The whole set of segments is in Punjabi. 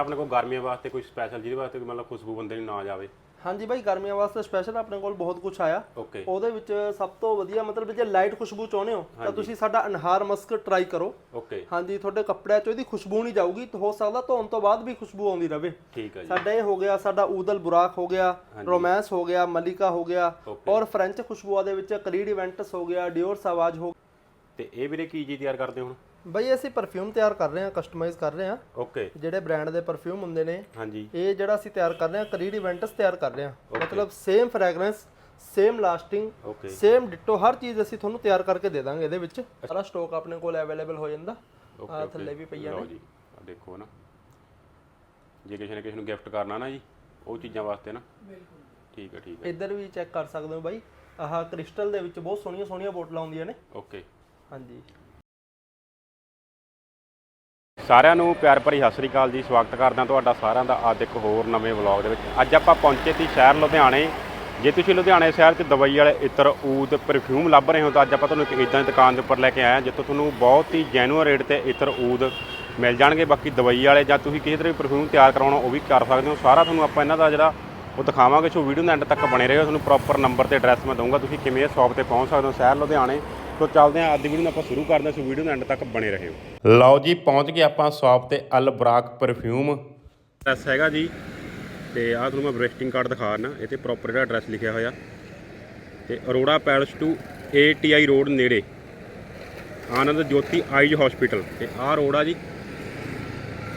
ਆਪਣੇ ਕੋਲ ਗਰਮੀਆਂ ਵਾਸਤੇ ਕੋਈ ਸਪੈਸ਼ਲ ਜਿਹਦੇ ਵਾਸਤੇ ਕੋਈ ਮਤਲਬ ਖੁਸ਼ਬੂ ਬੰਦੇ ਨੂੰ ਨਾ ਜਾਵੇ? ਹਾਂਜੀ ਬਾਈ ਗਰਮੀਆਂ ਵਾਸਤੇ ਸਪੈਸ਼ਲ ਆਪਣੇ ਕੋਲ ਬਹੁਤ ਕੁਝ ਆਇਆ। ਓਕੇ ਉਹਦੇ ਵਿੱਚ ਸਭ ਤੋਂ ਵਧੀਆ ਮਤਲਬ ਜੇ ਲਾਈਟ ਖੁਸ਼ਬੂ ਚਾਹੁੰਦੇ ਹੋ ਤਾਂ ਤੁਸੀਂ ਸਾਡਾ ਅਨਹਾਰ ਮਸਕ ਟਰਾਈ ਕਰੋ। ਓਕੇ ਹਾਂਜੀ ਤੁਹਾਡੇ ਕੱਪੜਿਆਂ 'ਚੋਂ ਇਹਦੀ ਖੁਸ਼ਬੂ ਨਹੀਂ ਜਾਊਗੀ ਤਾਂ ਹੋ ਸਕਦਾ ਧੋਣ ਤੋਂ ਬਾਅਦ ਵੀ ਖੁਸ਼ਬੂ ਆਉਂਦੀ ਰਵੇ। ਠੀਕ ਹੈ ਜੀ। ਸਾਡਾ ਇਹ ਹੋ ਗਿਆ ਸਾਡਾ ਊਦਲ ਬੁਰਾਕ ਹੋ ਗਿਆ ਰੋਮਾਂਸ ਹੋ ਗਿਆ ਮਲਿਕਾ ਹੋ ਗਿਆ. ਔਰ ਫ੍ਰੈਂਚ ਖੁਸ਼ਬੂਆਂ ਦੇ ਵਿੱਚ ਕਰੀਡ ਇਵੈਂਟਸ ਹੋ ਗਿਆ ਡਿਓਰ ਸਵਾਜ ਹੋ ਤੇ ਇਹ ਵੀਰੇ ਕੀ ਜੀ ਤਿਆਰ ਕਰਦੇ ਹੋ ਹੁਣ? ਬਈ ਅਸੀਂ ਪਰਫਿਊਮ ਤਿਆਰ ਕਰ ਰਹੇ ਹਾਂ ਕਸਟਮਾਈਜ਼ ਕਰ ਰਹੇ ਹਾਂ। ਓਕੇ ਜਿਹੜੇ ਬ੍ਰਾਂਡ ਦੇ ਪਰਫਿਊਮ ਹੁੰਦੇ ਨੇ ਹਾਂਜੀ। ਇਹ ਜਿਹੜਾ ਅਸੀਂ ਤਿਆਰ ਕਰ ਰਹੇ ਹਾਂ ਕਰੀਡ ਇਵੈਂਟਸ ਤਿਆਰ ਕਰ ਰਹੇ ਹਾਂ। ਮਤਲਬ same fragrance same lasting same ditto ਹਰ ਚੀਜ਼ ਅਸੀਂ ਤੁਹਾਨੂੰ ਤਿਆਰ ਕਰਕੇ ਦੇ ਦਾਂਗੇ ਇਹਦੇ ਵਿੱਚ। ਸਾਰਾ ਸਟਾਕ ਆਪਣੇ ਕੋਲ ਅਵੇਲੇਬਲ ਹੋ ਜਾਂਦਾ। ਆ ਥੱਲੇ ਵੀ ਪਈਆਂ ਲਓ ਜੀ ਆ ਦੇਖੋ ਨਾ। ਜੇ ਕਿਸੇ ਨੇ ਕਿਸੇ ਨੂੰ ਗਿਫਟ ਕਰਨਾ ਨਾ ਜੀ ਉਹ ਚੀਜ਼ਾਂ ਵਾਸਤੇ ਨਾ। ਬਿਲਕੁਲ। ਠੀਕ ਹੈ ਠੀਕ ਹੈ। ਇੱਧਰ ਵੀ ਚੈੱਕ ਕਰ ਸਕਦੇ ਹੋ ਬਾਈ। ਆਹ ਕ੍ਰਿਸਟਲ ਦੇ ਵਿੱਚ ਬਹੁਤ ਸੋਹਣੀਆਂ ਸੋਹਣੀਆਂ ਬੋਟਲਾਂ ਆਉਂਦੀਆਂ ਨੇ। ਓਕੇ ਹਾਂਜੀ। ਸਾਰਿਆਂ ਨੂੰ ਪਿਆਰ ਭਰੀ ਸਤਿ ਸ੍ਰੀ ਅਕਾਲ ਜੀ। ਸਵਾਗਤ ਕਰਦਾ ਤੁਹਾਡਾ ਸਾਰਿਆਂ ਦਾ ਅੱਜ ਇੱਕ ਹੋਰ ਨਵੇਂ ਵਲੌਗ ਦੇ ਵਿੱਚ। ਅੱਜ ਆਪਾਂ ਪਹੁੰਚੇ ਤੀ ਸ਼ਹਿਰ ਲੁਧਿਆਣੇ। ਜੇ ਤੁਸੀਂ ਲੁਧਿਆਣੇ ਸ਼ਹਿਰ 'ਚ ਦਵਾਈ ਵਾਲੇ ਇਤਰ, ਊਦ ਪਰਫਿਊਮ ਲੱਭ ਰਹੇ ਹੋ ਤਾਂ ਅੱਜ ਆਪਾਂ ਤੁਹਾਨੂੰ ਇੱਕ ਇਦਾਂ ਦੀ ਦੁਕਾਨ ਦੇ ਉੱਪਰ ਲੈ ਕੇ ਆਏ ਹਾਂ, ਜਿੱਥੋਂ ਤੁਹਾਨੂੰ ਬਹੁਤ ਹੀ ਜੈਨੂਅਨ ਰੇਟ ਤੇ ਇਤਰ, ਊਦ ਮਿਲ ਜਾਣਗੇ। ਬਾਕੀ ਦਵਾਈ ਵਾਲੇ ਜਾਂ ਤੁਸੀਂ ਕਿਸੇ ਤਰ੍ਹਾਂ ਵੀ ਪਰਫਿਊਮ ਤਿਆਰ ਕਰਾਉਣਾ, ਉਹ ਵੀ ਕਰ ਸਕਦੇ ਹੋ। ਸਾਰਾ ਤੁਹਾਨੂੰ ਆਪਾਂ ਇਹਨਾਂ ਦਾ ਜਿਹੜਾ ਉਹ ਦਿਖਾਵਾਂਗੇ। ਸੋ ਵੀਡੀਓ ਦੇ ਐਂਡ ਤੱਕ ਬਣੇ ਰਹੋ। ਤੁਹਾਨੂੰ ਪ੍ਰੋਪਰ ਨੰਬਰ ਤੇ ਐਡਰੈਸ ਮੈਂ ਦਊਂਗਾ। ਤੁਸੀਂ ਕਿਵੇਂ ਇਹ ਸ਼ਾਪ ਤੇ ਪਹੁੰਚ ਸਕਦੇ ਹੋ ਸ਼ਹਿਰ ਲੁਧਿਆਣੇ। ਸੋ ਚੱਲਦੇ ਹਾਂ ਅੱਜ ਦੀ ਵੀਡੀਓ ਨੂੰ ਆਪਾਂ ਸ਼ੁਰੂ ਕਰਦੇ ਹਾਂ ਸੋ ਵੀਡੀਓ ਦੇ ਐਂਡ ਤੱਕ ਬਣੇ ਰਹੋ। ਲਓ ਜੀ ਪਹੁੰਚ ਗਏ ਆਪਾਂ ਸ਼ਾਪ ਤੇ ਅਲ ਬਰਾਕ ਪਰਫਿਊਮ ਐਡਰੈਸ ਹੈਗਾ ਜੀ ਤੇ ਆਹ ਤੁਹਾਨੂੰ ਮੈਂ ਵਿਜ਼ਿਟਿੰਗ ਕਾਰਡ ਦਿਖਾ ਦਿੰਦਾ ਇਹ ਤੇ ਪ੍ਰੋਪਰ ਜਿਹੜਾ ਐਡਰੈਸ ਲਿਖਿਆ ਹੋਇਆ। ਤੇ Arora palace to ATI road ਨੇੜੇ ਆਨੰਦ ਜੋਤੀ ਆਈਜ ਹਸਪੀਟਲ ਤੇ ਆਹ ਰੋਡ ਆ ਜੀ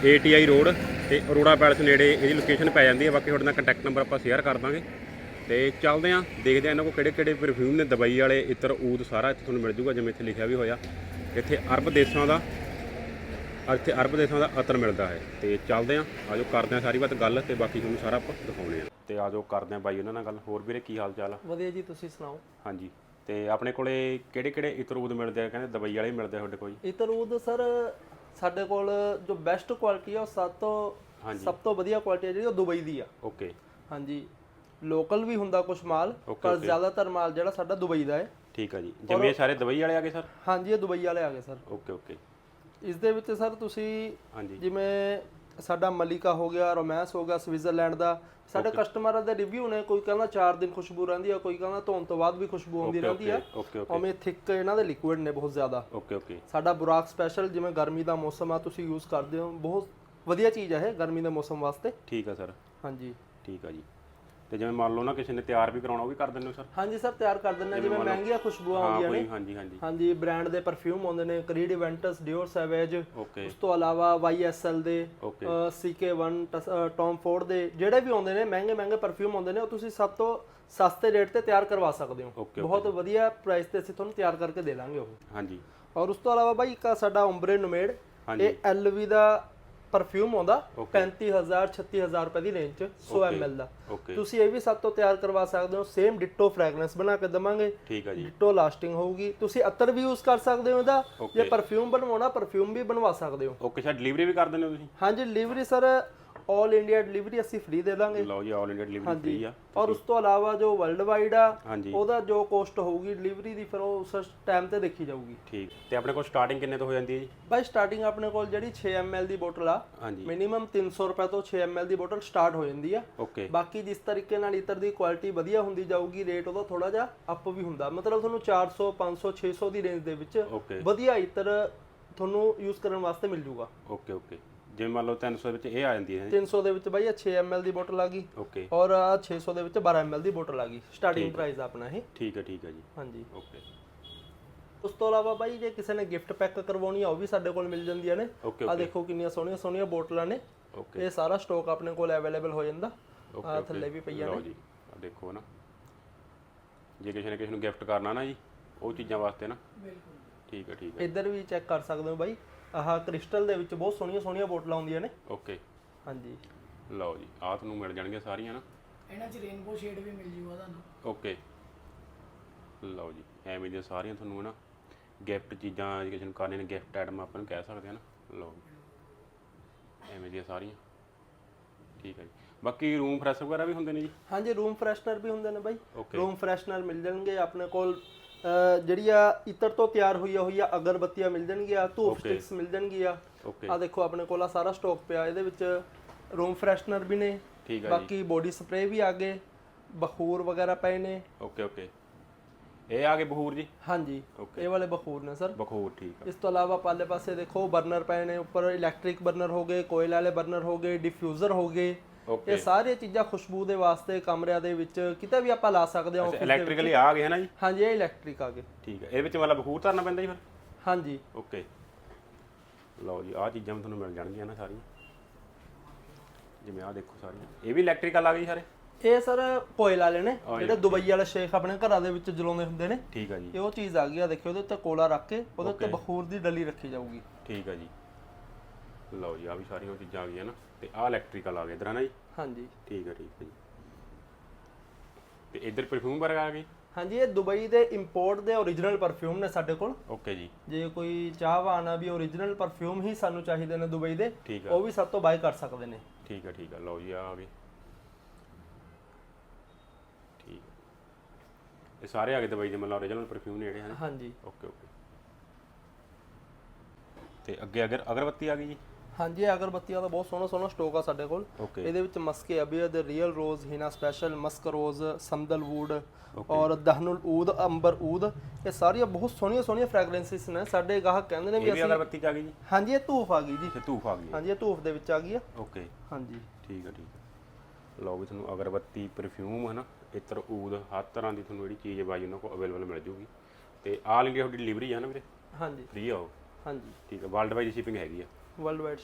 ਏਟੀਆਈ ਰੋਡ ਤੇ ਅਰੋੜਾ ਪੈਲਸ ਨੇੜੇ ਇਹਦੀ ਲੋਕੇਸ਼ਨ ਪੈ ਜਾਂਦੀ ਹੈ। ਬਾਕੀ ਤੁਹਾਡੇ ਨਾਲ ਕੰਟੈਕਟ ਨੰਬਰ ਆਪਾਂ ਸ਼ੇਅਰ ਕਰ ਦਾਂਗੇ। ਤੇ ਚੱਲਦੇ ਆਂ ਦੇਖਦੇ ਆਂ ਇਹਨਾਂ ਕੋਲ ਕਿਹੜੇ ਕਿਹੜੇ ਪਰਫਿਊਮ ਨੇ ਦਵਾਈ ਵਾਲੇ ਇਤਰ ਊਦ ਸਾਰਾ ਇੱਥੇ ਤੁਹਾਨੂੰ ਮਿਲ ਜੂਗਾ ਜਿਵੇਂ ਇੱਥੇ ਲਿਖਿਆ ਵੀ ਹੋਇਆ। ਇੱਥੇ ਅਰਬ ਦੇਸ਼ਾਂ ਦਾ ਇੱਥੇ ਅਰਬ ਦੇਸ਼ਾਂ ਦਾ ਅਤਰ ਮਿਲਦਾ ਹੈ। ਤੇ ਚੱਲਦੇ ਆਂ ਆਜੋ ਕਰਦੇ ਆਂ ਸਾਰੀ ਬਾਤ ਗੱਲ ਤੇ ਬਾਕੀ ਤੁਹਾਨੂੰ ਸਾਰਾ ਆਪਾਂ ਦਿਖਾਉਣੇ ਆ ਤੇ ਆਜੋ ਕਰਦੇ ਆਂ ਬਾਈ ਉਹਨਾਂ ਨਾਲ ਗੱਲ। ਹੋਰ ਵੀਰੇ ਕੀ ਹਾਲ ਚਾਲ ਆ? ਵਧੀਆ ਜੀ ਤੁਸੀਂ ਸੁਣਾਓ? ਹਾਂਜੀ। ਤੇ ਆਪਣੇ ਕੋਲੇ ਕਿਹੜੇ ਕਿਹੜੇ ਇਤਰ ਊਦ ਮਿਲਦੇ ਆ ਕਹਿੰਦੇ ਦਵਾਈ ਵਾਲੇ ਮਿਲਦੇ ਆ ਤੁਹਾਡੇ ਕੋਲ ਇਤਰੂਦ ਸਰ ਸਾਡੇ ਕੋਲ ਜੋ ਬੈਸਟ ਕੁਆਲਿਟੀ ਆ ਉਹ ਸਭ ਤੋਂ ਹਾਂਜੀ। ਸਭ ਤੋਂ ਵਧੀਆ ਕੁਆਲਿਟੀ ਹੈ ਜਿਹੜੀ ਉਹ ਦੁਬਈ ਦੀ ਆ। ਓਕੇ। ਹਾਂਜੀ। ਲੋਕਲ ਵੀ ਹੁੰਦਾ ਕੁਝ ਮਾਲ ਪਰ ਜ਼ਿਆਦਾਤਰ ਮਾਲ ਜਿਹੜਾ ਸਾਡਾ ਦੁਬਈ ਦਾ ਹੈ। ਠੀਕ ਆ ਜੀ। ਜਿਵੇਂ ਇਹ ਸਾਰੇ ਦਵਾਈ ਵਾਲੇ ਆ ਗਏ ਸਰ? ਹਾਂਜੀ ਇਹ ਦੁਬਈ ਵਾਲੇ ਆ ਗਏ ਸਰ। ਓਕੇ ਓਕੇ ਇਸ ਦੇ ਵਿੱਚ ਸਰ ਤੁਸੀਂ ਜਿਵੇਂ ਸਾਡਾ ਮਲਿਕਾ ਹੋ ਗਿਆ ਰੋਮਾਂਸ ਹੋ ਗਿਆ ਸਵਿਟਜ਼ਰਲੈਂਡ ਦਾ ਸਾਡੇ ਕਸਟਮਰਾਂ ਦੇ ਰਿਵਿਊ ਨੇ ਕੋਈ ਕਹਿੰਦਾ 4 ਦਿਨ ਖੁਸ਼ਬੂ ਰਹਿੰਦੀ ਆ ਕੋਈ ਕਹਿੰਦਾ ਧੋਣ ਤੋਂ ਬਾਅਦ ਵੀ ਖੁਸ਼ਬੂ ਆਉਂਦੀ ਰਹਿੰਦੀ ਆ। ਉਵੇਂ ਥਿਕ ਇਹਨਾਂ ਦੇ ਲਿਕੁਇਡ ਨੇ ਬਹੁਤ ਜ਼ਿਆਦਾ। ਓਕੇ ਓਕੇ ਸਾਡਾ ਬੁਰਾਕ ਸਪੈਸ਼ਲ ਜਿਵੇਂ ਗਰਮੀ ਦਾ ਮੌਸਮ ਆ ਤੁਸੀਂ ਯੂਜ਼ ਕਰਦੇ ਹੋ। ਬਹੁਤ ਵਧੀਆ ਚੀਜ਼ ਹੈ ਇਹ ਗਰਮੀ ਦੇ ਮੌਸਮ ਵਾਸਤੇ। ਠੀਕ ਆ ਸਰ। ਹਾਂਜੀ। ਠੀਕ ਆ ਜੀ। ਤੇ ਜਿਵੇਂ ਮੰਨ ਲਓ ਨਾ ਕਿਸੇ ਨੇ ਤਿਆਰ ਵੀ ਕਰਾਉਣਾ ਉਹ ਵੀ ਕਰ ਦਿੰਦੇ ਹੋ ਸਰ? ਹਾਂਜੀ ਸਰ ਤਿਆਰ ਕਰ ਦਿੰਦੇ ਹਾਂ ਜਿਵੇਂ ਮਹਿੰਗੀਆਂ ਖੁਸ਼ਬੂਆਂ ਆਉਂਦੀਆਂ ਨੇ। ਕੋਈ ਹਾਂਜੀ ਹਾਂਜੀ। ਹਾਂਜੀ ਬ੍ਰਾਂਡ ਦੇ ਪਰਫਿਊਮ ਆਉਂਦੇ ਨੇ ਕਰੀਡ ਇਵੈਂਟਸ ਡਿਓਰ ਸੈਵੇਜ ਉਸ ਤੋਂ ਇਲਾਵਾ YSL ਦੇ ਓਕੇ CK1 ਟੌਮ ਫੋਰਡ ਦੇ ਜਿਹੜੇ ਵੀ ਆਉਂਦੇ ਨੇ ਮਹਿੰਗੇ ਮਹਿੰਗੇ ਪਰਫਿਊਮ ਆਉਂਦੇ ਨੇ ਉਹ ਤੁਸੀਂ ਸਭ ਤੋਂ ਸਸਤੇ ਰੇਟ ਤੇ ਤਿਆਰ ਕਰਵਾ ਸਕਦੇ ਹੋ। ਬਹੁਤ ਵਧੀਆ ਪ੍ਰਾਈਸ ਤੇ ਅਸੀਂ ਤੁਹਾਨੂੰ ਤਿਆਰ ਕਰਕੇ ਦੇ ਦਾਂਗੇ ਉਹ। ਹਾਂਜੀ। ਔਰ ਉਸ ਤੋਂ ਇਲਾਵਾ ਬਾਈ ਇੱਕ ਸਾਡਾ ਓਮਬਰੇ ਨੂਮੇਡ। ਇਹ LV ਦਾ ਪਰਫਿਊਮ ਆਉਂਦਾ 35000 36000 ਰੁਪਏ ਦੀ ਰੇਂਜ ਚ 100 ml ਦਾ। ਤੁਸੀਂ ਇਹ ਵੀ ਸਭ ਤੋਂ ਤਿਆਰ ਕਰਵਾ ਸਕਦੇ ਹੋ ਸੇਮ ਡਿਟੋ ਫ੍ਰੈਗਰੈਂਸ ਬਣਾ ਕੇ ਦਵਾਂਗੇ। ਠੀਕ ਆ ਜੀ। ਡਿਟੋ ਲਾਸਟਿੰਗ ਹੋਊਗੀ। ਤੁਸੀਂ ਅਤਰ ਵੀ ਯੂਜ਼ ਕਰ ਸਕਦੇ ਹੋ ਇਹਦਾ ਜੇ ਪਰਫਿਊਮ ਬਣਵਾਉਣਾ ਪਰਫਿਊਮ ਵੀ ਬਣਵਾ ਸਕਦੇ ਹੋ। ਓਕੇ ਸਰ ਡਿਲੀਵਰੀ ਵੀ ਕਰ ਦਿੰਦੇ ਹੋ ਤੁਸੀਂ? ਹਾਂਜੀ ਡਿਲੀਵਰੀ ਸਰ 올 ਇੰਡੀਆ ਡਿਲੀਵਰੀ ਅਸੀਂ ਫ੍ਰੀ ਦੇ ਦਾਂਗੇ। ਲਓ ਜੀ ਆਲ ਇੰਡੀਆ ਡਿਲੀਵਰੀ ਫ੍ਰੀ ਆ। ਔਰ ਉਸ ਤੋਂ ਇਲਾਵਾ ਜੋ ਵਰਲਡ ਵਾਈਡ ਆ ਉਹਦਾ ਜੋ ਕੋਸਟ ਹੋਊਗੀ ਡਿਲੀਵਰੀ ਦੀ ਫਿਰ ਉਹ ਉਸ ਟਾਈਮ ਤੇ ਦੇਖੀ ਜਾਊਗੀ। ਠੀਕ। ਤੇ ਆਪਣੇ ਕੋਲ ਸਟਾਰਟਿੰਗ ਕਿੰਨੇ ਤੋਂ ਹੋ ਜਾਂਦੀ ਹੈ ਜੀ? ਬਾਈ ਸਟਾਰਟਿੰਗ ਆਪਣੇ ਕੋਲ ਜਿਹੜੀ 6 ml ਦੀ ਬੋਤਲ ਆ ਮਿਨੀਮਮ 300 ਰੁਪਏ ਤੋਂ 6 ml ਦੀ ਬੋਤਲ ਸਟਾਰਟ ਹੋ ਜਾਂਦੀ ਆ। ਓਕੇ ਬਾਕੀ ਜਿਸ ਤਰੀਕੇ ਨਾਲ ਇਤਰ ਦੀ ਕੁਆਲਿਟੀ ਵਧੀਆ ਹੁੰਦੀ ਜਾਊਗੀ ਰੇਟ ਉਹਦਾ ਥੋੜਾ ਜਿਹਾ ਅਪ ਵੀ ਹੁੰਦਾ। ਮਤਲਬ ਤੁਹਾਨੂੰ 400 500 600 ਦੀ ਰੇਂਜ ਦੇ ਵਿੱਚ ਵਧੀਆ ਇਤਰ ਤੁਹਾਨੂੰ ਯੂਜ਼ ਕਰਨ ਵਾਸਤੇ ਮਿਲ ਜੂਗਾ। ਓਕੇ ਓਕੇ ਜਿਵੇਂ ਮੰਨ ਲਓ 300 ਵਿੱਚ ਇਹ ਆ ਜਾਂਦੀ ਹੈ 300 ਦੇ ਵਿੱਚ ਬਾਈ ਇਹ 6 ml ਦੀ ਬੋਤਲ ਆ ਗਈ। ਓਕੇ ਔਰ ਆਹ 600 ਦੇ ਵਿੱਚ 12 ml ਦੀ ਬੋਤਲ ਆ ਗਈ। ਸਟਾਰਟਿੰਗ ਪ੍ਰਾਈਸ ਆਪਣਾ ਇਹ। ਠੀਕ ਹੈ ਠੀਕ ਹੈ ਜੀ। ਹਾਂਜੀ। ਓਕੇ ਉਸ ਤੋਂ ਇਲਾਵਾ ਬਾਈ ਜੇ ਕਿਸੇ ਨੇ ਗਿਫਟ ਪੈਕ ਕਰਵਾਉਣੀ ਆ ਉਹ ਵੀ ਸਾਡੇ ਕੋਲ ਮਿਲ ਜਾਂਦੀਆਂ ਨੇ। ਆ ਦੇਖੋ ਕਿੰਨੀਆਂ ਸੋਹਣੀਆਂ ਸੋਹਣੀਆਂ ਬੋਤਲਾਂ ਨੇ। ਓਕੇ ਇਹ ਸਾਰਾ ਸਟਾਕ ਆਪਣੇ ਕੋਲ ਅਵੇਲੇਬਲ ਹੋ ਜਾਂਦਾ। ਓਕੇ ਆ ਥੱਲੇ ਵੀ ਪਈਆਂ ਲਓ ਜੀ ਆ ਦੇਖੋ ਨਾ। ਜੇ ਕਿਸੇ ਨੇ ਕਿਸੇ ਨੂੰ ਗਿਫਟ ਕਰਨਾ ਨਾ ਜੀ ਉਹ ਚੀਜ਼ਾਂ ਵਾਸਤੇ ਨਾ। ਬਿਲਕੁਲ। ਠੀਕ ਹੈ ਠੀਕ ਹੈ। ਇੱਧਰ ਵੀ ਚੈੱਕ ਕਰ ਸਕਦੇ ਹੋ ਬਾਈ। ਆਹ ਕ੍ਰਿਸਟਲ ਦੇ ਵਿੱਚ ਬਹੁਤ ਸੋਹਣੀਆਂ ਸੋਹਣੀਆਂ ਬੋਤਲਾਂ ਆਉਂਦੀਆਂ ਨੇ। ਓਕੇ। ਹਾਂਜੀ। ਲਓ ਜੀ ਆਹ ਤੁਹਾਨੂੰ ਮਿਲ ਜਾਣਗੀਆਂ ਸਾਰੀਆਂ ਨਾ। ਇਹਨਾਂ 'ਚ ਰੇਨਬੋ ਸ਼ੇਡ ਵੀ ਮਿਲ ਜੂਗਾ ਤੁਹਾਨੂੰ। ਓਕੇ। ਲਓ ਜੀ ਐਵੇਂ ਦੀਆਂ ਸਾਰੀਆਂ ਤੁਹਾਨੂੰ ਨਾ ਗਿਫਟ ਚੀਜ਼ਾਂ ਕਿਸੇ ਨੂੰ ਕਰਨੇ ਨੇ ਗਿਫਟ ਆਈਟਮ ਆਪਾਂ ਨੂੰ ਕਹਿ ਸਕਦੇ ਹਾਂ ਨਾ। ਲਓ ਜੀ। ਐਵੇਂ ਦੀਆਂ ਸਾਰੀਆਂ। ਠੀਕ ਹੈ ਜੀ। ਬਾਕੀ ਰੂਮ ਫਰੈਸ਼ ਵਗੈਰਾ ਵੀ ਹੁੰਦੇ ਨੇ ਜੀ? ਹਾਂਜੀ ਰੂਮ ਫਰੈਸ਼ਨਰ ਵੀ ਹੁੰਦੇ ਨੇ ਬਾਈ। ਓਕੇ। ਰੂਮ ਫਰੈਸ਼ਨਰ ਮਿਲ ਜਾਣਗੇ ਆਪਣੇ ਕੋਲ ਜਿਹੜੀ ਆ ਇਤਰ ਤੋਂ ਤਿਆਰ ਹੋਈਆਂ ਹੋਈਆਂ ਅਗਰਬੱਤੀਆਂ ਮਿਲ ਜਾਣਗੀਆਂ ਧੂਪ ਸਟਿਕਸ ਮਿਲ ਜਾਣਗੀਆਂ। ਓਕੇ ਆ ਦੇਖੋ ਆਪਣੇ ਕੋਲ ਆ ਸਾਰਾ ਸਟਾਕ ਪਿਆ ਇਹਦੇ ਵਿੱਚ ਰੂਮ ਫਰੈਸ਼ਨਰ ਵੀ ਨੇ ਠੀਕ ਆ ਜੀ। ਬਾਕੀ ਬੋਡੀ ਸਪਰੇ ਵੀ ਆ ਗਏ ਬਖੂਰ ਵਗੈਰਾ ਪਏ ਨੇ। ਓਕੇ ਓਕੇ ਇਹ ਆ ਗਏ ਬਹੂਰ ਜੀ? ਹਾਂਜੀ Okay. ਇਹ ਵਾਲੇ ਬਖੂਰ ਨੇ ਸਰ। ਬਖੂਰ ਠੀਕ ਆ। ਇਸ ਤੋਂ ਇਲਾਵਾ ਪਾਲੇ ਪਾਸੇ ਦੇਖੋ ਬਰਨਰ ਪਏ ਨੇ ਉੱਪਰ ਇਲੈਕਟ੍ਰਿਕ ਬਰਨਰ ਹੋ ਗਏ ਕੋਇਲ ਵਾਲੇ ਬਰਨਰ ਹੋ ਗਏ ਡਿਫਿਊਜ਼ਰ ਹੋ ਗਏ। ਇਹ ਸਾਰੀਆਂ ਚੀਜ਼ਾਂ ਖੁਸ਼ਬੂ ਦੇ ਵਾਸਤੇ ਕਮਰਿਆਂ ਦੇ ਵਿੱਚ ਕਿਤੇ ਵੀ ਆਪਾਂ ਲਾ ਸਕਦੇ ਹਾਂ office ਦੇ ਵਿੱਚ। ਇਲੈਕਟ੍ਰੀਕਲੀ ਆ ਗਏ ਹੈ ਨਾ ਜੀ? ਹਾਂਜੀ ਇਹ ਇਲੈਕਟ੍ਰਿਕ ਆ ਗਏ। ਠੀਕ ਹੈ ਇਹ ਵਿੱਚ ਮਤਲਬ ਬਖੂਰ ਧਰਨਾ ਪੈਂਦਾ ਜੀ ਫਿਰ? ਹਾਂਜੀ। ਓਕੇ ਲਓ ਜੀ ਆਹ ਚੀਜ਼ਾਂ ਵੀ ਤੁਹਾਨੂੰ ਮਿਲ ਜਾਣਗੀਆਂ ਨਾ ਸਾਰੀਆਂ। ਜਿਵੇਂ ਆਹ ਦੇਖੋ ਸਾਰੀਆਂ। ਇਹ ਵੀ ਇਲੈਕਟ੍ਰੀਕਲ ਆ ਗਈ ਸਾਰੇ? ਇਹ ਸਰ ਕੋਇਲ ਵਾਲੇ ਨੇ ਜਿਹੜੇ ਦੁਬਈ ਵਾਲੇ ਸ਼ੇਖ ਆਪਣੇ ਘਰਾਂ ਦੇ ਵਿੱਚ ਜਲਾਉਂਦੇ ਹੁੰਦੇ ਨੇ। ਠੀਕ ਆ ਜੀ। ਇਹ ਉਹ ਚੀਜ਼ ਆ ਗਈ ਆ ਦੇਖਿਓ ਉਹਦੇ ਉੱਤੇ ਕੋਲਾ ਰੱਖ ਕੇ ਉਹਦੇ ਉੱਤੇ ਬਖੂਰ ਦੀ ਡਲੀ ਰੱਖੀ ਜਾਊਗੀ। ਠੀਕ ਆ ਜੀ। ਲਓ ਜੀ ਆ ਵੀ ਸਾਰੀਆਂ ਉਹ ਚੀਜ਼ਾਂ ਆ ਗਈਆਂ ਨਾ। ਤੇ ਆਹ ਇਲੈਕਟ੍ਰੀਕਲ ਆ ਗਏ ਇਧਰ ਨਾ ਜੀ? ਹਾਂਜੀ। ਠੀਕ ਆ ਠੀਕ ਆ ਜੀ। ਤੇ ਇਧਰ ਪਰਫਿਊਮ ਵਰਗਾ ਆ ਗਈ ਹਾਂਜੀ ਇਹ ਦੁਬਈ ਦੇ ਇੰਪੋਰਟ ਦੇ origignal ਪਰਫਿਊਮ ਨੇ ਸਾਡੇ ਕੋਲ। ਓਕੇ ਜੀ। ਜੇ ਕੋਈ ਚਾਹਵਾਨ ਆ ਵੀ origignal ਪਰਫਿਊਮ ਹੀ ਸਾਨੂੰ ਚਾਹੀਦੇ ਨੇ ਦੁਬਈ ਦੇ ਠੀਕ ਆ। ਉਹ ਵੀ ਸਾਡੇ ਤੋਂ ਬਾਈ ਕਰ ਸਕਦੇ ਨੇ। ਠੀਕ ਆ ਠੀਕ ਆ। ਲਓ ਜੀ ਆ ਆ ਗਏ। ਠੀਕ ਆ। ਇਹ ਸਾਰੇ ਆ ਗਏ ਦਵਾਈ ਦੇ ਮਤਲਬ ਓਰੀਜਨਲ ਪਰਫਿਊਮ ਨੇ ਜਿਹੜੇ ਹਨ ਹਾਂਜੀ। ਓਕੇ ਓਕੇ ਤੇ ਅੱਗੇ ਅਗਰ ਅਗਰਬੱਤੀ ਆ ਗਈ ਜੀ? ਹਾਂਜੀ ਇਹ ਅਗਰਬੱਤੀਆਂ ਦਾ ਬਹੁਤ ਸੋਹਣਾ ਸੋਹਣਾ ਸਟਾਕ ਆ ਸਾਡੇ ਕੋਲ। ਓਕੇ ਇਹਦੇ ਵਿੱਚ ਮਸਕੇ ਅਬੀਅਦ real rose Hina special musk rose sandalwood ਔਰ ਦਹਨੁਲ ਊਦ ਅੰਬਰ ਊਦ ਇਹ ਸਾਰੀਆਂ ਬਹੁਤ ਸੋਹਣੀਆਂ ਸੋਹਣੀਆਂ ਫ੍ਰੈਗਰੈਂਸਿਸ ਨੇ। ਸਾਡੇ ਗਾਹਕ ਕਹਿੰਦੇ ਨੇ ਵੀ ਇਹ ਵੀ ਅਸੀਂ ਅਗਰਬੱਤੀ ਚ ਆ ਗਈ ਜੀ? ਹਾਂਜੀ ਇਹ ਧੂਫ ਆ ਗਈ ਜੀ। ਤੇ ਧੂਫ ਆ ਗਈ ਹੈ। ਹਾਂਜੀ ਇਹ ਧੂਫ ਦੇ ਵਿੱਚ ਆ ਗਈ ਆ। ਓਕੇ ਹਾਂਜੀ। ਠੀਕ ਆ ਠੀਕ ਆ। ਲਓ ਵੀ ਤੁਹਾਨੂੰ ਅਗਰਬੱਤੀ ਪਰਫਿਊਮ ਹੈ ਨਾ ਇਤਰ ਊਦ ਹਰ ਤਰ੍ਹਾਂ ਦੀ ਤੁਹਾਨੂੰ ਜਿਹੜੀ ਚੀਜ਼ ਹੈ ਬਾਈ ਉਹਨਾਂ ਕੋਲ ਅਵੇਲੇਬਲ ਮਿਲ ਜੂਗੀ। ਤੇ ਆਲ ਇੰਡੀਆ ਤੁਹਾਡੀ ਡਿਲੀਵਰੀ ਹੈ ਨਾ ਵੀਰੇ? ਹਾਂਜੀ। ਫ੍ਰੀ ਆ ਉਹ? ਹਾਂਜੀ। ਠੀਕ ਆ ਵਰਲਡ ਵਾਈਡ ਸ਼ਿਪਿੰਗ ਹੈਗੀ ਆ। ਵਰਲਡ ਵਾਈਡ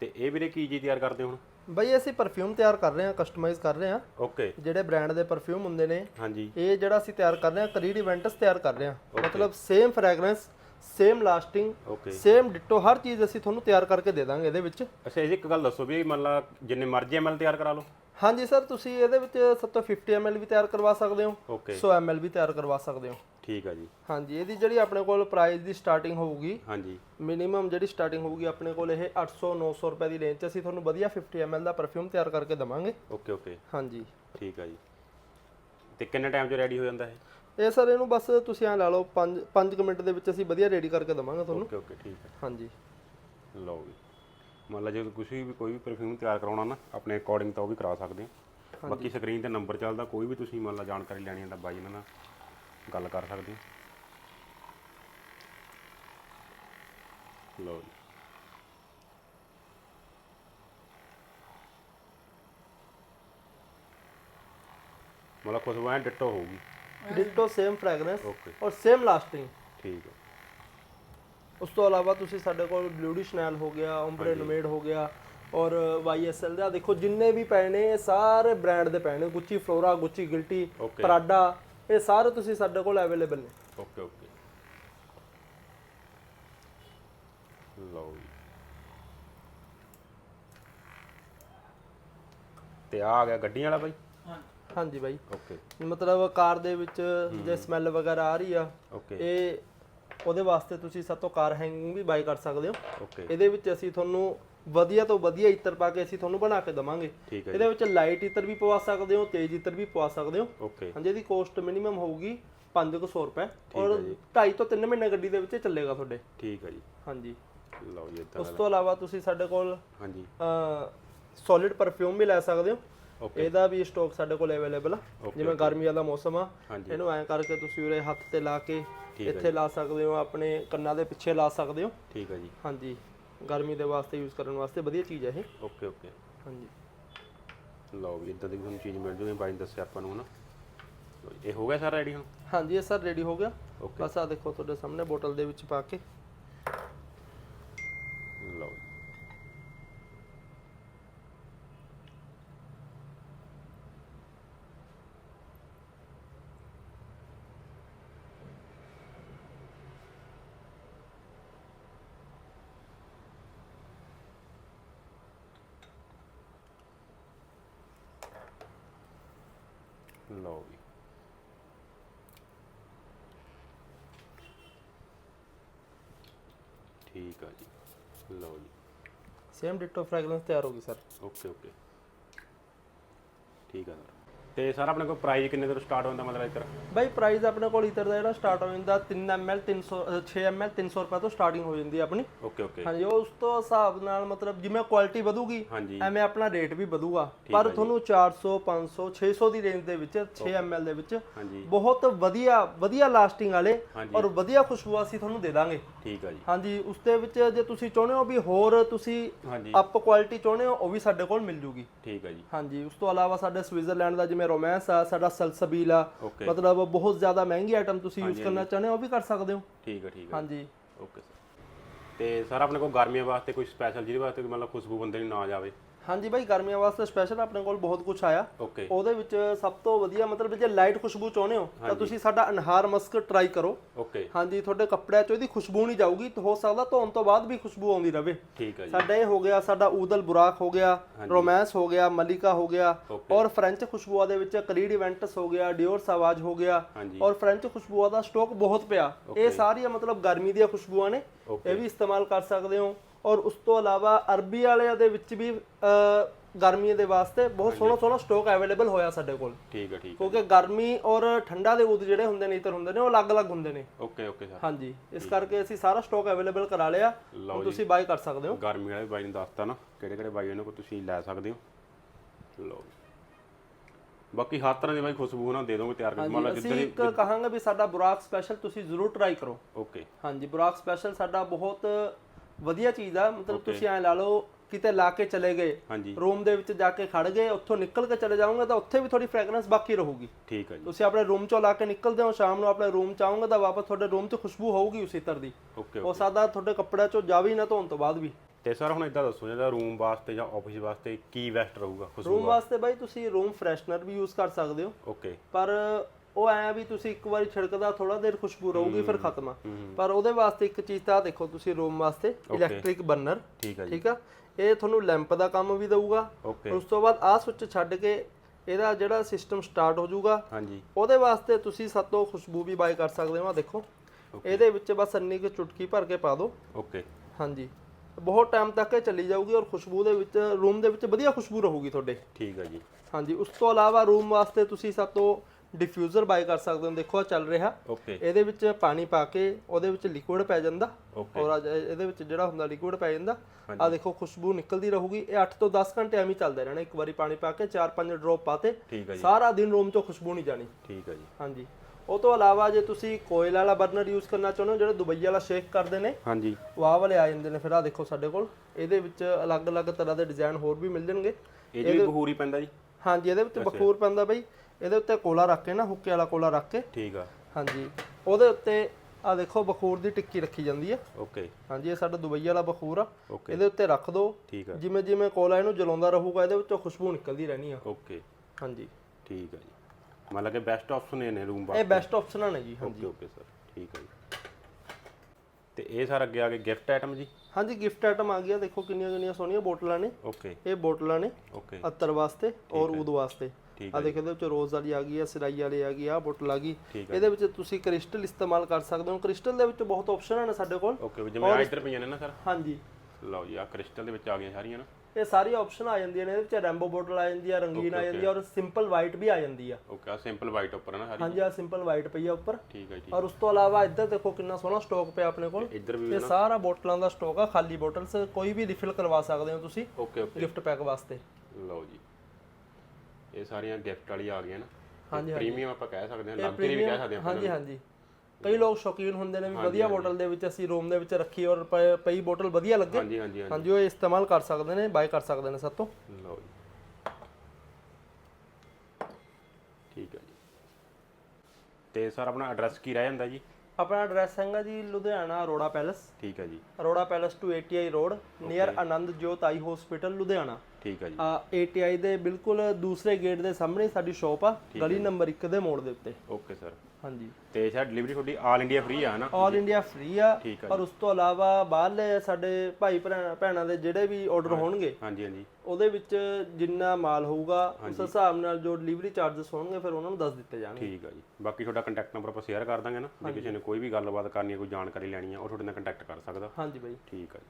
ਤੇ ਇਹ ਵੀਰੇ ਕੀ ਚੀਜ਼ ਤਿਆਰ ਕਰਦੇ ਹੁਣ? ਬਈ ਅਸੀਂ ਪਰਫਿਊਮ ਤਿਆਰ ਕਰ ਰਹੇ ਹਾਂ ਕਸਟਮਾਈਜ਼ ਕਰ ਰਹੇ ਹਾਂ। ਓਕੇ ਜਿਹੜੇ ਬ੍ਰਾਂਡ ਦੇ ਪਰਫਿਊਮ ਹੁੰਦੇ ਨੇ ਹਾਂਜੀ। ਇਹ ਜਿਹੜਾ ਅਸੀਂ ਤਿਆਰ ਕਰ ਰਹੇ ਹਾਂ ਕਰੀਡ ਇਵੈਂਟਸ ਤਿਆਰ ਕਰ ਰਹੇ ਹਾਂ। ਮਤਲਬ same fragrance same lasting same ditto ਹਰ ਚੀਜ਼ ਅਸੀਂ ਤੁਹਾਨੂੰ ਤਿਆਰ ਕਰਕੇ ਦੇ ਦਾਂਗੇ ਇਹਦੇ ਵਿੱਚ। ਅੱਛਾ ਇਹ ਇੱਕ ਗੱਲ ਦੱਸੋ ਵੀ ਮੰਨ ਲਾ ਜਿੰਨੇ ਮਰਜ਼ੀ ਐਮਐਲ ਤਿਆਰ ਕਰਾ ਲਓ। ਹਾਂਜੀ ਸਰ ਤੁਸੀਂ ਇਹਦੇ ਵਿੱਚ ਸਭ ਤੋਂ 50 ml ਵੀ ਤਿਆਰ ਕਰਵਾ ਸਕਦੇ ਹੋ। ਓਕੇ 100 ml ਵੀ ਤਿਆਰ ਕਰਵਾ ਸਕਦੇ ਹੋ। ਠੀਕ ਆ ਜੀ। ਹਾਂਜੀ ਇਹਦੀ ਜਿਹੜੀ ਆਪਣੇ ਕੋਲ ਪ੍ਰਾਈਸ ਦੀ ਸਟਾਰਟਿੰਗ ਹੋਊਗੀ ਹਾਂਜੀ। ਮਿਨੀਮਮ ਜਿਹੜੀ ਸਟਾਰਟਿੰਗ ਹੋਊਗੀ ਆਪਣੇ ਕੋਲ ਇਹ 800 900 ਰੁਪਏ ਦੀ ਰੇਂਜ 'ਚ ਅਸੀਂ ਤੁਹਾਨੂੰ ਵਧੀਆ 50 ml ਦਾ ਪਰਫਿਊਮ ਤਿਆਰ ਕਰਕੇ ਦਵਾਂਗੇ। ਓਕੇ ਓਕੇ ਹਾਂਜੀ। ਠੀਕ ਆ ਜੀ। ਤੇ ਕਿੰਨੇ ਟਾਈਮ 'ਚ ਰੈਡੀ ਹੋ ਜਾਂਦਾ ਇਹ? ਇਹ ਸਰ ਇਹਨੂੰ ਬਸ ਤੁਸੀਂ ਐਂ ਲਾ ਲਓ 5 5 ਮਿੰਟ ਦੇ ਵਿੱਚ ਅਸੀਂ ਵਧੀਆ ਰੈਡੀ ਕਰਕੇ ਦਵਾਂਗੇ ਤੁਹਾਨੂੰ। ਓਕੇ ਓਕੇ ਠੀਕ ਆ। ਹਾਂਜੀ। ਲਓ ਜੀ। ਮੰਨ ਲਾ ਜੇ ਤੁਸੀਂ ਵੀ ਕੋਈ ਵੀ ਪਰਫਿਊਮ ਤਿਆਰ ਕਰਾਉਣਾ ਨਾ ਆਪਣੇ ਅਕੋਰਡਿੰਗ ਤਾਂ ਉਹ ਵੀ ਕਰਾ ਸਕਦੇ ਹੋ ਬਾਕੀ ਸਕਰੀਨ ਤੇ ਨੰਬਰ ਚੱਲਦਾ ਕੋਈ ਵੀ ਤੁਸੀਂ ਮੰਨ ਲਾ ਜਾਣਕਾਰੀ ਲੈਣੀ ਹੈ ਤਾਂ ਬਾਈ ਇਹਨਾਂ ਨਾਲ ਗੱਲ ਕਰ ਸਕਦੇ। ਹੋ ਲਓ ਜੀ। ਮਤਲਬ ਐਂ ਡਿੱਟੋ ਹੋਊਗੀ। ਡਿਟੋ ਸੇਮ ਫ੍ਰੈਗਰੈਂਸ ਔਰ ਸੇਮ ਲਾਸਟਿੰਗ ਠੀਕ ਹੈ। ਉਸ ਤੋਂ ਇਲਾਵਾ ਤੁਸੀਂ ਸਾਡੇ ਕੋਲ ਬਲੂਡੀ ਸ਼ਨੈਲ ਹੋ ਗਿਆ ਓਮਬਰੇ ਨੋਮੇਡ ਹੋ ਗਿਆ ਔਰ YSL ਦਾ ਦੇਖੋ ਜਿੰਨੇ ਵੀ ਪਏ ਨੇ ਇਹ ਸਾਰੇ ਬ੍ਰਾਂਡ ਦੇ ਪਏ ਨੇ Gucci Flora Gucci Guilty Okay. Prada ਇਹ ਸਾਰੇ ਤੁਸੀਂ ਸਾਡੇ ਕੋਲ ਅਵੇਲੇਬਲ ਨੇ। ਓਕੇ ਓਕੇ ਲਓ ਜੀ। ਤੇ ਆ ਆ ਗਿਆ ਗੱਡੀਆਂ ਵਾਲਾ ਬਾਈ? ਹਾਂਜੀ ਬਾਈ। ਓਕੇ ਮਤਲਬ ਕਾਰ ਦੇ ਵਿੱਚ ਜੇ ਸਮੈਲ ਵਗੈਰਾ ਆ ਰਹੀ ਆ ਓਕੇ ਇਹ ਉਹਦੇ ਵਾਸਤੇ ਤੁਸੀਂ ਸਾਡੇ ਤੋਂ ਕਾਰ ਹੈਂਗਿੰਗ ਵੀ ਬਾਈ ਕਰ ਸਕਦੇ ਹੋ। ਓਕੇ ਇਹਦੇ ਵਿੱਚ ਅਸੀਂ ਤੁਹਾਨੂੰ ਵਧੀਆ ਤੋਂ ਵਧੀਆ ਇਤਰ ਪਾ ਕੇ ਅਸੀਂ ਤੁਹਾਨੂੰ ਬਣਾ ਕੇ ਦਵਾਂਗੇ। ਠੀਕ ਹੈ ਇਹਦੇ ਵਿੱਚ ਲਾਈਟ ਇਤਰ ਵੀ ਪਵਾ ਸਕਦੇ ਹੋ ਤੇਜ਼ ਇਤਰ ਵੀ ਪਵਾ ਸਕਦੇ ਹੋ। ਓਕੇ ਹਾਂਜੀ ਇਹਦੀ ਕੋਸਟ ਮਿਨੀਮਮ ਹੋਊਗੀ 500 ਰੁਪਏ। ਔਰ 2.5 ਤੋਂ 3 ਮਹੀਨੇ ਗੱਡੀ ਦੇ ਵਿੱਚ ਚੱਲੇਗਾ ਤੁਹਾਡੇ। ਠੀਕ ਹੈ ਜੀ। ਹਾਂਜੀ। ਲਓ ਜੀ ਇਦਾਂ ਉਸ ਤੋਂ ਇਲਾਵਾ ਤੁਸੀਂ ਸਾਡੇ ਕੋਲ ਹਾਂਜੀ। ਸੋਲਿਡ ਪਰਫਿਊਮ ਵੀ ਲੈ ਸਕਦੇ ਹੋ। ਓਕੇ ਇਹਦਾ ਵੀ ਸਟਾਕ ਸਾਡੇ ਕੋਲ ਅਵੇਲੇਬਲ ਆ। ਜਿਵੇਂ ਗਰਮੀਆਂ ਦਾ ਮੌਸਮ ਆ। ਹਾਂਜੀ। ਇਹਨੂੰ ਐਂ ਕਰਕੇ ਤੁਸੀਂ ਉਰੇ ਹੱਥ ਤੇ ਲਾ ਕੇ ਠੀਕ ਇੱਥੇ ਲਾ ਸਕਦੇ ਹੋ ਆਪਣੇ ਕੰਨਾਂ ਦੇ ਪਿੱਛੇ ਲਾ ਸਕਦੇ ਹੋ। ਠੀਕ ਹੈ ਜੀ। ਹਾਂਜੀ। ਗਰਮੀ ਦੇ ਵਾਸਤੇ ਯੂਜ਼ ਕਰਨ ਵਾਸਤੇ ਵਧੀਆ ਚੀਜ਼ ਹੈ ਇਹ। ਓਕੇ ਓਕੇ ਹਾਂਜੀ। ਲਓ ਵੀ ਇਦਾਂ ਦੀ ਤੁਹਾਨੂੰ ਚੀਜ਼ ਮਿਲ ਜੂਗੀ ਬਾਈ ਨੇ ਦੱਸਿਆ ਆਪਾਂ ਨੂੰ ਹਨਾ। ਇਹ ਹੋ ਗਿਆ ਸਾਰਾ ਰੈਡੀ ਹੁਣ? ਹਾਂਜੀ ਇਹ ਸਰ ਰੈਡੀ ਹੋ ਗਿਆ। ਓਕੇ ਬਸ ਆ ਦੇਖੋ ਤੁਹਾਡੇ ਸਾਹਮਣੇ ਬੋਤਲ ਦੇ ਵਿੱਚ ਪਾ ਕੇ ਲਓ ਜੀ। ਲਓ ਜੀ ਠੀਕ ਆ ਜੀ ਲਓ ਜੀ। ਸੇਮ ਡਿਟੋ ਫ੍ਰੈਗਰੈਂਸ ਤਿਆਰ ਹੋ ਗਈ ਸਰ ਓਕੇ ਓਕੇ ਠੀਕ ਆ ਸਰ ਤੇ ਸਰ ਆਪਣੇ ਕੋਲ ਪ੍ਰਾਈਸ ਕਿੰਨੇ ਤੋਂ ਸਟਾਰਟ ਹੁੰਦਾ ਮਤਲਬ ਇੱਧਰ? ਬਾਈ ਪ੍ਰਾਈਸ ਆਪਣੇ ਕੋਲ ਇਤਰ ਦਾ ਜਿਹੜਾ ਸਟਾਰਟ ਹੋ ਜਾਂਦਾ 3 ml 300 ਅ, 6 ml 300 ਰੁਪਏ ਤੋਂ ਸਟਾਰਟਿੰਗ ਹੋ ਜਾਂਦੀ ਹੈ ਆਪਣੀ। ਓਕੇ ਓਕੇ ਹਾਂਜੀ ਉਹ ਉਸ ਤੋਂ ਹਿਸਾਬ ਨਾਲ ਮਤਲਬ ਜਿਵੇਂ ਕੁਆਲਿਟੀ ਵਧੂਗੀ ਐਵੇਂ ਆਪਣਾ ਰੇਟ ਵੀ ਵਧੂਗਾ। ਪਰ ਤੁਹਾਨੂੰ 400 500 600 ਦੀ ਰੇਂਜ ਦੇ ਵਿੱਚ 6 ml ਦੇ ਵਿੱਚ ਬਹੁਤ ਵਧੀਆ ਵਧੀਆ ਲਾਸਟਿੰਗ ਵਾਲੇ। ਔਰ ਵਧੀਆ ਖੁਸ਼ਬੂ ਅਸੀਂ ਤੁਹਾਨੂੰ ਦੇ ਦਾਂਗੇ। ਠੀਕ ਆ ਜੀ। ਹਾਂਜੀ ਉਸ ਦੇ ਵਿੱਚ ਜੇ ਤੁਸੀਂ ਚਾਹੁੰਦੇ ਹੋ ਵੀ ਹੋਰ ਤੁਸੀਂ ਅਪ ਕੁਆਲਿਟੀ ਚਾਹੁੰਦੇ ਹੋ ਉਹ ਵੀ ਸਾਡੇ ਕੋਲ ਮਿਲ ਜੂਗੀ। ਠੀਕ ਆ ਜੀ। ਹਾਂਜੀ ਉਸ ਤੋਂ ਇਲਾਵਾ ਸਾਡੇ ਸਵਿਟਜ਼ਰਲੈਂਡ ਦਾ ਜਿਵੇਂ ਰੋਮਾਂਸ ਆ ਸਾਡਾ ਸਲਸਬੀਲ ਆ ਮਤਲਬ ਬਹੁਤ ਜ਼ਿਆਦਾ ਮਹਿੰਗੀ ਆਈਟਮ ਤੁਸੀਂ ਯੂਜ਼ ਕਰਨਾ ਚਾਹੁੰਦੇ ਹੋ ਉਹ ਵੀ ਕਰ ਸਕਦੇ ਹੋ? ਠੀਕ ਆ ਠੀਕ ਆ। ਹਾਂਜੀ। ਓਕੇ ਸਰ ਤੇ ਸਰ ਆਪਣੇ ਕੋਲ ਗਰਮੀਆਂ ਵਾਸਤੇ ਕੋਈ ਸਪੈਸ਼ਲ ਜਿਹਦੇ ਵਾਸਤੇ ਮਤਲਬ ਖੁਸ਼ਬੂ ਬੰਦੇ ਨੂੰ ਨਾ ਜਾਵੇ? ਹਾਂਜੀ ਬਾਈ ਗਰਮੀਆਂ ਵਾਸਤੇ ਸਪੈਸ਼ਲ ਆਪਣੇ ਕੋਲ ਬਹੁਤ ਕੁਝ ਆਇਆ। ਓਕੇ ਉਹਦੇ ਵਿੱਚ ਸਭ ਤੋਂ ਵਧੀਆ ਮਤਲਬ ਜੇ ਲਾਈਟ ਖੁਸ਼ਬੂ ਚਾਹੁੰਦੇ ਹੋ ਤਾਂ ਤੁਸੀਂ ਸਾਡਾ ਅਨਹਾਰ ਮਸਕ ਟਰਾਈ ਕਰੋ। ਓਕੇ ਹਾਂਜੀ ਤੁਹਾਡੇ ਕੱਪੜਿਆਂ 'ਚੋਂ ਇਹਦੀ ਖੁਸ਼ਬੂ ਨਹੀਂ ਜਾਊਗੀ ਤਾਂ ਹੋ ਸਕਦਾ ਧੋਣ ਤੋਂ ਬਾਅਦ ਵੀ ਖੁਸ਼ਬੂ ਆਉਂਦੀ ਰਵੇ। ਠੀਕ ਆ ਜੀ। ਸਾਡਾ ਇਹ ਹੋ ਗਿਆ ਸਾਡਾ ਊਦਲ ਬੁਰਾਕ ਹੋ ਗਿਆ ਰੋਮਾਂਸ ਹੋ ਗਿਆ ਮਲਿਕਾ ਹੋ ਗਿਆ. ਔਰ ਫ੍ਰੈਂਚ ਖੁਸ਼ਬੂਆਂ ਦੇ ਵਿੱਚ ਕਰੀਡ ਇਵੈਂਟਸ ਹੋ ਗਿਆ ਡਿਓਰ ਸਾਵਾਜ ਹੋ ਗਿਆ। ਔਰ ਫ੍ਰੈਂਚ ਖੁਸ਼ਬੂਆਂ ਦਾ ਸਟਾਕ ਬਹੁਤ ਪਿਆ। ਇਹ ਸਾਰੀਆਂ ਮਤਲਬ ਗਰਮੀ ਦੀਆਂ ਖੁਸ਼ਬੂਆਂ ਨੇ. ਇਹ ਵੀ ਇਸਤੇਮਾਲ ਕਰ ਸਕਦੇ ਹੋ। ਔਰ ਉਸ ਤੋਂ ਇਲਾਵਾ ਅਰਬੀ ਵਾਲਿਆਂ ਦੇ ਵਿੱਚ ਵੀ ਅ, ਗਰਮੀਆਂ ਦੇ ਵਾਸਤੇ ਬਹੁਤ ਸੋਹਣਾ ਸੋਹਣਾ ਸਟਾਕ ਅਵੇਲੇਬਲ ਹੋਇਆ ਸਾਡੇ ਕੋਲ। ਠੀਕ ਆ ਠੀਕ ਕਿਉਂਕਿ ਗਰਮੀ ਔਰ ਠੰਡਾ ਦੇ ਉਦ ਜਿਹੜੇ ਹੁੰਦੇ ਨੇ ਇਤਰ ਹੁੰਦੇ ਨੇ ਉਹ ਅਲੱਗ-ਅਲੱਗ ਹੁੰਦੇ ਨੇ। Okay okay sir. ਹਾਂਜੀ ਇਸ ਕਰਕੇ ਅਸੀਂ ਸਾਰਾ ਸਟਾਕ ਅਵੇਲੇਬਲ ਕਰਾ ਲਿਆ। ਤੁਸੀਂ ਬਾਈ ਕਰ ਸਕਦੇ ਹੋ। ਗਰਮੀ ਵਾਲੇ ਬਾਈ ਨੇ ਦੱਸਤਾ ਨਾ ਕਿਹੜੇ ਕਿਹੜੇ ਬਾਈ ਉਹਨਾਂ ਕੋਲ ਤੁਸੀਂ ਲੈ ਸਕਦੇ ਹੋ। ਲਓ ਬਾਕੀ ਹਰ ਤਰ੍ਹਾਂ ਦੀ ਬਾਈ ਖੁਸ਼ਬੂ ਨਾ ਦੇ ਦੋਗੇ ਤਿਆਰ ਕਰਕੇ। ਮੰਨ ਅਸੀਂ ਜਿੱਦਾਂ ਇੱਕ ਕਹਾਂਗੇ ਵੀ ਸਾਡਾ ਬੁਰਾਕ ਸਪੈਸ਼ਲ ਤੁਸੀਂ ਜ਼ਰੂਰ ਟਰਾਈ ਕਰੋ। ਓਕੇ। ਹਾਂਜੀ ਬੁਰਾਕ ਸਪੈਸ਼ਲ ਸਾਡਾ ਬਹੁਤ ਵਧੀਆ ਚੀਜ਼ ਆ ਮਤਲਬ ਤੁਸੀਂ ਐਂ ਲਾ ਲਓ ਕਿਤੇ ਲਾ ਕੇ ਚਲੇ ਗਏ ਰੂਮ ਦੇ ਵਿੱਚ ਜਾ ਕੇ ਖੜ ਗਏ ਉੱਥੋਂ ਨਿਕਲ ਕੇ ਚਲੇ ਜਾਓਗੇ ਤਾਂ ਉੱਥੇ ਵੀ ਥੋੜੀ ਫ੍ਰੈਗਰੈਂਸ ਬਾਕੀ ਰਹੂਗੀ। ਠੀਕ ਆ ਜੀ। ਤੁਸੀਂ ਆਪਣੇ ਰੂਮ ਚੋਂ ਲਾ ਕੇ ਨਿਕਲਦੇ ਹੋ ਸ਼ਾਮ ਨੂੰ ਆਪਣੇ ਰੂਮ ਚ ਆਓਗੇ ਤਾਂ ਵਾਪਸ ਤੁਹਾਡੇ ਰੂਮ 'ਚ ਖੁਸ਼ਬੂ ਹੋਊਗੀ ਉਸੇ ਤਰ੍ਹਾਂ ਦੀ। ਓਕੇ ਹੋ ਸਕਦਾ ਤੁਹਾਡੇ ਕੱਪੜਿਆਂ ਚੋਂ ਜਾਵੇ ਹੀ ਨਾ ਧੋਣ ਤੋਂ ਬਾਅਦ ਵੀ। ਤੇ ਸਰ ਹੁਣ ਇਦਾਂ ਦੱਸੋ ਜਿਹੜਾ ਰੂਮ ਵਾਸਤੇ ਜਾਂ ਆਫਿਸ ਵਾਸਤੇ ਕੀ ਬੈਸਟ ਰਹੂਗਾ ਖੁਸ਼ਬੂ ਰੂਮ ਵਾਸਤੇ? ਬਾਈ ਤੁਸੀਂ ਰੂਮ ਫਰੈਸ਼ਨਰ ਵੀ ਯੂਜ਼ ਕਰ ਸਕਦੇ ਹੋ। ਓਕੇ ਪਰ ਉਹ ਐ ਵੀ ਤੁਸੀਂ ਇੱਕ ਵਾਰੀ ਛਿੜਕਦਾ ਥੋੜਾ ਦੇਰ ਖੁਸ਼ਬੂ ਰਹੂਗੀ ਫਿਰ ਖਤਮ ਆ। ਪਰ ਉਹਦੇ ਵਾਸਤੇ ਇੱਕ ਚੀਜ਼ ਤਾਂ ਦੇਖੋ ਤੁਸੀਂ ਰੂਮ ਵਾਸਤੇ ਇਲੈਕਟ੍ਰਿਕ ਬਰਨਰ ਠੀਕ ਆ ਆ? ਇਹ ਤੁਹਾਨੂੰ ਲੈਂਪ ਦਾ ਕੰਮ ਵੀ ਦਊਗਾ। ਉਸ ਤੋਂ ਬਾਅਦ ਆਹ ਸੁੱਚ ਛੱਡ ਕੇ ਇਹਦਾ ਜਿਹੜਾ ਸਿਸਟਮ ਸਟਾਰਟ ਹੋ ਜਾਊਗਾ ਹਾਂਜੀ। ਉਹਦੇ ਵਾਸਤੇ ਤੁਸੀਂ ਸਾਤੋਂ ਖੁਸ਼ਬੂ ਵੀ ਬਾਈ ਕਰ ਸਕਦੇ ਹੋ ਆ ਦੇਖੋ। ਇਹਦੇ ਵਿੱਚ ਬਸ ਅੰਨੀ ਕੁ ਚੁਟਕੀ ਭਰ ਕੇ ਪਾ ਦਿਓ। ਓਕੇ। ਹਾਂਜੀ। ਬਹੁਤ ਟਾਈਮ ਤੱਕ ਇਹ ਚੱਲੀ ਜਾਊਗੀ ਔਰ ਖੁਸ਼ਬੂ ਦੇ ਵਿੱਚ ਰੂਮ ਦੇ ਵਿੱਚ ਵਧੀਆ ਖੁਸ਼ਬੂ ਰਹੂਗੀ ਤੁਹਾਡੇ। ਠੀਕ ਆ ਜੀ। ਹਾਂਜੀ ਉਸ ਤੋਂ ਇਲਾਵਾ ਰੂਮ ਵਾਸਤੇ ਤੁਸੀਂ ਸਾਤੋਂ ਡਿਫਿਊਜ਼ਰ ਬਾਈ ਕਰ ਸਕਦੇ ਹੋ। ਦੇਖੋ ਆ ਚੱਲ ਰਿਹਾ। ਓਕੇ ਇਹਦੇ ਵਿੱਚ ਪਾਣੀ ਪਾ ਕੇ ਉਹਦੇ ਵਿੱਚ ਲਿਕੁਇਡ ਪੈ ਜਾਂਦਾ। ਔਰ ਇਹਦੇ ਵਿੱਚ ਜਿਹੜਾ ਹੁੰਦਾ ਲਿਕੁਇਡ ਪੈ ਜਾਂਦਾ। ਆ ਦੇਖੋ ਖੁਸ਼ਬੂ ਨਿਕਲਦੀ ਰਹੂਗੀ। ਇਹ 8 ਤੋਂ 10 ਘੰਟੇ ਐਵੇਂ ਹੀ ਚੱਲਦਾ ਰਹਿਣਾ। ਇੱਕ ਵਾਰੀ ਪਾਣੀ ਪਾ ਕੇ 4-5 ਡ੍ਰੌਪ ਪਾਤੇ ਸਾਰਾ ਦਿਨ ਰੂਮ 'ਚੋਂ ਖੁਸ਼ਬੂ ਨਹੀਂ ਜਾਣੀ। ਠੀਕ ਆ ਜੀ। ਹਾਂਜੀ। ਉਹ ਤੋਂ ਇਲਾਵਾ ਜੇ ਤੁਸੀਂ ਕੋਇਲ ਵਾਲਾ ਬਰਨਰ ਯੂਜ਼ ਕਰਨਾ ਚਾਹੁੰਦੇ ਹੋ ਜਿਹੜੇ ਦੁਬਈ ਵਾਲਾ ਸ਼ੇਕ ਕਰਦੇ ਨੇ ਹਾਂਜੀ। ਉਹ ਆਹ ਵਾਲੇ ਆ ਜਾਂਦੇ ਨੇ ਫਿਰ। ਆ ਦੇਖੋ ਸਾਡੇ ਕੋਲ। ਇਹਦੇ ਵਿੱਚ ਅਲੱਗ-ਅਲੱਗ ਤਰ੍ਹਾਂ ਦੇ ਡਿਜ਼ਾਈਨ ਹੋਰ ਵੀ ਮਿਲ ਜਾਣਗੇ। ਇਹ ਜੀ ਬਹੂਰੀ ਪੈਂਦਾ ਜੀ। ਹਾਂਜੀ ਇਹਦੇ ਵਿੱਚ ਬਖੂਰ ਪੈਂਦਾ ਬਈ। ਇਹਦੇ ਉੱਤੇ ਕੋਲਾ ਰੱਖ ਕੇ ਨਾ ਹੁੱਕੇ ਵਾਲਾ ਕੋਲਾ ਰੱਖ ਕੇ। ਠੀਕ ਆ। ਹਾਂਜੀ। ਉਹਦੇ ਉੱਤੇ ਆ ਦੇਖੋ ਬਖੂਰ ਦੀ ਟਿੱਕੀ ਰੱਖੀ ਜਾਂਦੀ ਹੈ ਓਕੇ। ਹਾਂਜੀ ਇਹ ਸਾਡਾ ਦੁਬਈ ਵਾਲਾ ਬਖੂਰ ਆ। ਇਹਦੇ ਉੱਤੇ ਰੱਖ ਦਿਓ ਠੀਕ ਆ। ਜਿਵੇਂ ਜਿਵੇਂ ਕੋਲਾ ਇਹਨੂੰ ਜਲਾਉਂਦਾ ਰਹੂਗਾ ਇਹਦੇ ਵਿੱਚੋਂ ਖੁਸ਼ਬੂ ਨਿਕਲਦੀ ਰਹਿਣੀ ਆ। ਓਕੇ। ਹਾਂਜੀ। ਠੀਕ ਆ ਜੀ। ਮਤਲਬ ਕਿ ਬੈਸਟ ਆਪਸ਼ਨ ਇਹ ਨੇ ਰੂਮ ਇਹ ਵਾਸਤੇ ਬੈਸਟ ਆਪਸ਼ਨਾਂ ਨੇ ਜੀ ਹਾਂਜੀ। ਓਕੇ ਓਕੇ ਸਰ ਠੀਕ ਆ ਜੀ। ਤੇ ਇਹ ਸਰ ਅੱਗੇ ਆ ਕੇ ਗਿਫਟ ਆਈਟਮ ਜੀ? ਹਾਂਜੀ ਗਿਫਟ ਆਈਟਮ ਆ ਗਿਆ ਦੇਖੋ ਕਿੰਨੀਆਂ ਕਿੰਨੀਆਂ ਸੋਹਣੀਆਂ ਬੋਟਲਾਂ ਨੇ। ਓਕੇ। ਇਹ ਬੋਟਲਾਂ ਨੇ ਓਕੇ। ਅਤਰ ਵਾਸਤੇ ਔਰ ਊਦ ਵਾਸਤੇ। ਠੀਕ ਆ ਦੇਖੋ ਇਹਦੇ ਵਿੱਚ ਰੋਜ਼ ਵਾਲੀ ਆ ਗਈ ਆ ਸਿਰਾਈ ਵਾਲੀ ਆ ਗਈ ਆ ਬੋਟਲ ਆ ਗਈ। ਇਹਦੇ ਵਿੱਚ ਤੁਸੀਂ ਕ੍ਰਿਸਟਲ ਇਸਤੇਮਾਲ ਕਰ ਸਕਦੇ ਹੋ। ਕ੍ਰਿਸਟਲ ਦੇ ਵਿੱਚ ਬਹੁਤ ਆਪਸ਼ਨ ਨੇ ਸਾਡੇ ਕੋਲ। ਓਕੇ ਜਿਵੇਂ ਆ ਇੱਧਰ ਪਈਆਂ ਨੇ ਨਾ ਸਰ। ਹਾਂਜੀ। ਲਓ ਜੀ ਆ ਕ੍ਰਿਸਟਲ ਦੇ ਵਿੱਚ ਆ ਗਈਆਂ ਸਾਰੀਆਂ ਨਾ। ਇਹ ਸਾਰੀ ਆਪਸ਼ਨ ਆ ਜਾਂਦੀਆਂ ਨੇ ਇਹਦੇ ਵਿੱਚ ਰੈਂਬੋ ਬੋਟਲ ਆ ਜਾਂਦੀ ਆ ਰੰਗੀਨ ਆ ਜਾਂਦੀ ਆ ਔਰ ਸਿੰਪਲ ਵਾਈਟ ਵੀ ਆ ਜਾਂਦੀ ਆ। ਓਕੇ ਆ ਸਿੰਪਲ ਵਾਈਟ ਉੱਪਰ ਨਾ ਸਾਰੀ। ਹਾਂਜੀ ਆ ਸਿੰਪਲ ਵਾਈਟ ਪਈ ਆ ਉੱਪਰ। ਠੀਕ ਹੈ ਜੀ। ਔਰ ਉਸ ਤੋਂ ਇਲਾਵਾ ਇੱਧਰ ਦੇਖੋ ਕਿੰਨਾ ਸੋਹਣਾ ਸਟਾਕ ਪਿਆ ਆਪਣੇ ਕੋਲ। ਇੱਧਰ ਵੀ ਇਹ ਸਾਰਾ ਬੋਟਲਾਂ ਦਾ ਸਟਾਕ ਆ ਖਾਲੀ ਬੋਟਲਸ ਕੋਈ ਵੀ ਰਿਫਿਲ ਕਰਵਾ ਸਕਦੇ ਹੋ ਤੁਸੀਂ। ਓਕੇ ਓਕੇ ਗਿਫਟ ਪੈਕ ਵਾਸਤੇ। ਲਓ ਜੀ। ਇਹ ਸਾਰੀਆਂ ਗਿਫਟ ਵਾਲੀ ਆ ਗਈਆਂ ਨਾ। ਹਾਂਜੀ, ਪ੍ਰੀਮੀਅਮ ਆਪਾਂ ਕਹਿ ਸਕਦੇ ਹਾਂ ਲਗਜ਼ਰੀ ਵੀ ਕਹਿ ਸਕਦੇ ਹਾਂ ਹਾਂਜੀ ਹਾਂਜੀ। ਕਈ ਲੋਕ ਸ਼ੌਕੀਨ ਹੁੰਦੇ ਨੇ ਵੀ ਵਧੀਆ ਬੋਟਲ ਦੇ ਵਿੱਚ ਅਸੀਂ ਰੂਮ ਦੇ ਵਿੱਚ ਰੱਖੀ ਔਰ ਪਈ ਬੋਟਲ ਵਧੀਆ ਲੱਗੇ। ਹਾਂਜੀ ਹਾਂਜੀ ਹਾਂਜੀ। ਹਾਂਜੀ ਉਹ ਇਸਤੇਮਾਲ ਕਰ ਸਕਦੇ ਨੇ ਬਾਈ ਕਰ ਸਕਦੇ ਨੇ ਸਾਤੋਂ ਲਓ ਜੀ। ਠੀਕ ਹੈ ਜੀ। ਤੇ ਸਰ ਆਪਣਾ ਐਡਰੈਸ ਕੀ ਰਹਿ ਜਾਂਦਾ ਜੀ? ਆਪਣਾ ਐਡਰੈਸ ਹੈਗਾ ਜੀ ਲੁਧਿਆਣਾ ਅਰੋੜਾ ਪੈਲਸ। ਠੀਕ ਹੈ ਜੀ। Arora palace to ATI road near Anand Jot eye hospital Ludhiana. ਠੀਕ ਹੈ ਜੀ। ਆ ATI ਦੇ ਬਿਲਕੁਲ ਦੂਸਰੇ ਗੇਟ ਦੇ ਸਾਹਮਣੇ ਸਾਡੀ ਸ਼ਾਪ ਆ ਗਲੀ ਨੰਬਰ 1 ਦੇ ਮੋੜ ਦੇ ਉੱਤੇ। ਓਕੇ ਸਰ ਹਾਂਜੀ। ਤੇ ਸਰ ਡਿਲੀਵਰੀ ਤੁਹਾਡੀ ਆਲ ਇੰਡੀਆ ਫ੍ਰੀ ਆ ਨਾ ਆਲ ਇੰਡੀਆ ਫ੍ਰੀ ਆ ਠੀਕ ਆ ਔਰ ਉਸ ਤੋਂ ਇਲਾਵਾ ਬਾਹਰਲੇ ਸਾਡੇ ਭਾਈ ਭਰਾ- ਭੈਣਾਂ ਦੇ ਜਿਹੜੇ ਵੀ ਆਰਡਰ ਹੋਣਗੇ ਹਾਂਜੀ ਹਾਂਜੀ। ਉਹਦੇ ਵਿੱਚ ਜਿੰਨਾ ਮਾਲ ਹੋਊਗਾ ਉਸ ਹਿਸਾਬ ਨਾਲ ਜੋ ਡਿਲੀਵਰੀ ਚਾਰजेस ਹੋਣਗੇ ਫਿਰ ਉਹਨਾਂ ਨੂੰ ਦੱਸ ਦਿੱਤੇ ਜਾਣਗੇ। ਠੀਕ ਆ ਜੀ। ਬਾਕੀ ਤੁਹਾਡਾ ਕੰਟੈਕਟ ਨੰਬਰ ਆਪਾਂ ਸ਼ੇਅਰ ਕਰ ਦਾਂਗੇ ਨਾ ਜੇ ਕਿਸੇ ਨੇ ਕੋਈ ਵੀ ਗੱਲਬਾਤ ਕਰਨੀ ਹੈ ਕੋਈ ਜਾਣਕਾਰੀ ਲੈਣੀ ਹੈ ਉਹ ਤੁਹਾਡੇ ਨਾਲ ਕੰਟੈਕਟ ਕਰ ਸਕਦਾ। ਹਾਂਜੀ ਬਾਈ। ਠੀਕ ਆ ਜੀ।